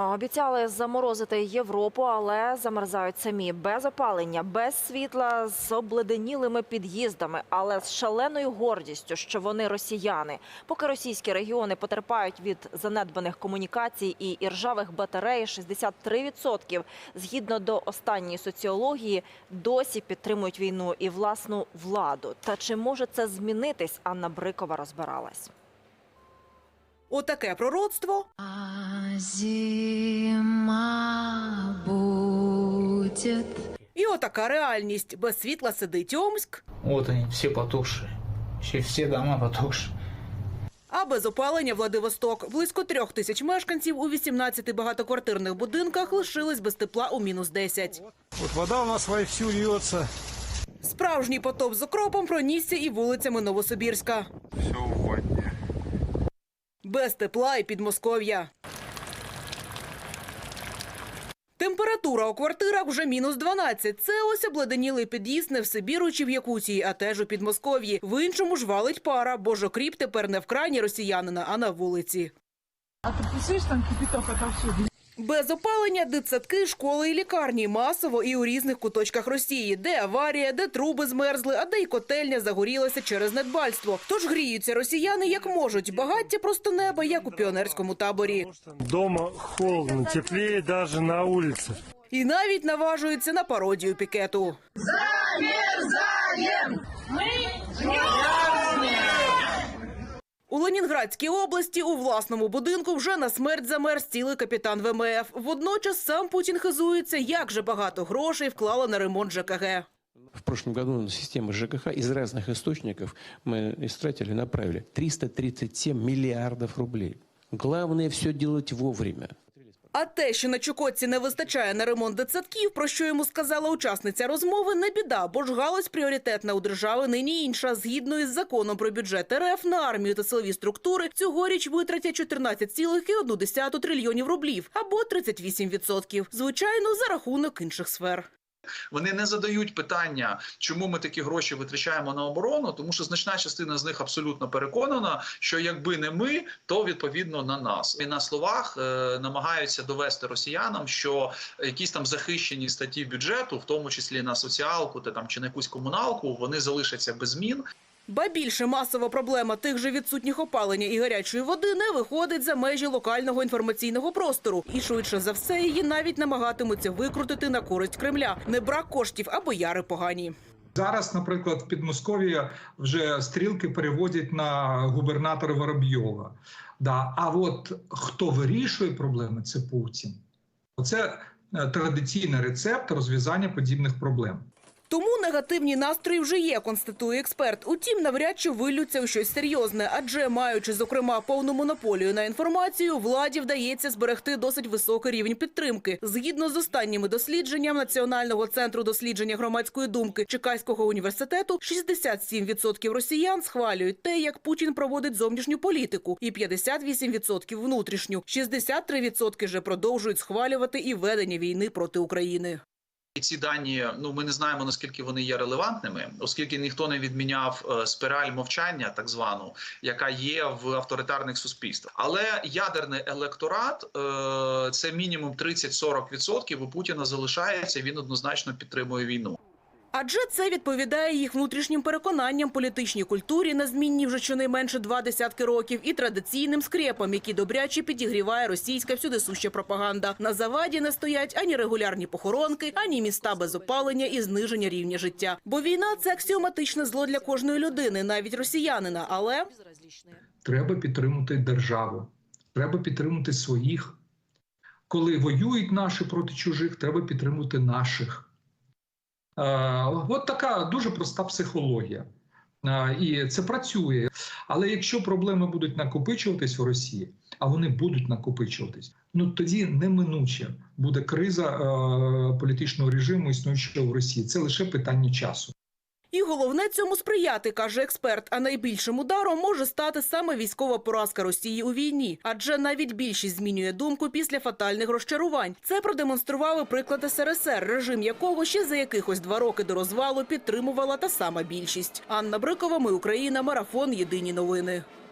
Обіцяли заморозити Європу, але замерзають самі без опалення, без світла, з обледенілими під'їздами, але з шаленою гордістю, що вони росіяни. Поки російські регіони потерпають від занедбаних комунікацій і іржавих батарей, 63% згідно до останньої соціології досі підтримують війну і власну владу. Та чи може це змінитись? Анна Брикова розбиралась. Отаке пророцтво А зима будет. і отака реальність. Без світла сидить Омськ, Вот они, все потухшие. Еще все дома потухшие. а без опалення Владивосток. Близько трьох тисяч мешканців у 18 багатоквартирних будинках лишились без тепла у мінус 10. Вот вода у нас вовсю льется. Справжній потоп з окропом пронісся і вулицями Новосибірська. Все. Без тепла і Підмосков'я. Температура у квартирах вже мінус 12. Це ось обледенілий під'їзд не в Сибіру чи в Якутії, а теж у Підмосков'ї. В іншому ж валить пара, бо ж окріп тепер не в крані росіянина, а на вулиці. А ти пишеш там кипяток отовсюду. Без опалення дитсадки, школи і лікарні масово і у різних куточках Росії, де аварія, де труби змерзли, а де й котельня загорілася через недбальство. Тож гріються росіяни як можуть. Багаття просто неба, як у піонерському таборі. Дома холодно, теплее даже на улице. І навіть наважуються на пародію пікету. Ленінградській області у власному будинку вже на смерть замерз стілий капітан ВМФ. Водночас сам Путін хизується, як же багато грошей вклала на ремонт ЖКГ. В прошлом году на систему ЖКХ из разных источников мы истратили, направили 337 миллиардов рублей. Главное все делать вовремя. А те, що на Чукотці не вистачає на ремонт дитсадків, про що йому сказала учасниця розмови, не біда, бо ж галузь пріоритетна у держави нині інша. Згідно із законом про бюджет РФ на армію та силові структури цьогоріч витратять 14,1 трильйонів рублів або 38%. Звичайно, за рахунок інших сфер. Вони не задають питання, чому ми такі гроші витрачаємо на оборону, тому що значна частина з них абсолютно переконана, що якби не ми, то відповідно на нас. І на словах е, намагаються довести росіянам, що якісь там захищені статті бюджету, в тому числі на соціалку та там чи на якусь комуналку, вони залишаться без змін. Ба більше масова проблема тих же відсутніх опалення і гарячої води не виходить за межі локального інформаційного простору. І швидше за все її навіть намагатимуться викрутити на користь Кремля. Не брак коштів, а бояри погані. Зараз, наприклад, в Підмосков'ї вже стрілки переводять на губернатора Воробйова. Да. А от хто вирішує проблеми, це Путін. Оце е, традиційний рецепт розв'язання подібних проблем. Тому негативні настрої вже є, констатує експерт. Утім, навряд чи виллються у щось серйозне, адже маючи зокрема повну монополію на інформацію, владі вдається зберегти досить високий рівень підтримки. Згідно з останніми дослідженнями Національного центру дослідження громадської думки Чекаського університету, 67% росіян схвалюють те, як Путін проводить зовнішню політику, і 58% внутрішню. 63% же продовжують схвалювати і ведення війни проти України. І ці дані, ну ми не знаємо наскільки вони є релевантними, оскільки ніхто не відміняв спираль спіраль мовчання, так звану, яка є в авторитарних суспільствах. Але ядерний електорат е, це мінімум 30-40% у Путіна залишається. Він однозначно підтримує війну. Адже це відповідає їх внутрішнім переконанням, політичній культурі, незмінній вже щонайменше два десятки років, і традиційним скрепам, які добряче підігріває російська всюдисуща пропаганда. На заваді не стоять ані регулярні похоронки, ані міста без опалення і зниження рівня життя. Бо війна це аксіоматичне зло для кожної людини, навіть росіянина. Але Треба підтримати державу, треба підтримати своїх. Коли воюють наші проти чужих, треба підтримувати наших. Е, От така дуже проста психологія. Е, І це працює. Але якщо проблеми будуть накопичуватись у Росії, а вони будуть накопичуватись, ну тоді неминуче буде криза е, політичного режиму, існуючого в Росії. Це лише питання часу. І головне цьому сприяти, каже експерт. А найбільшим ударом може стати саме військова поразка Росії у війні, адже навіть більшість змінює думку після фатальних розчарувань. Це продемонстрували приклад СРСР, режим якого ще за якихось два роки до розвалу підтримувала та сама більшість. Анна Брикова, ми Україна, марафон. Єдині новини.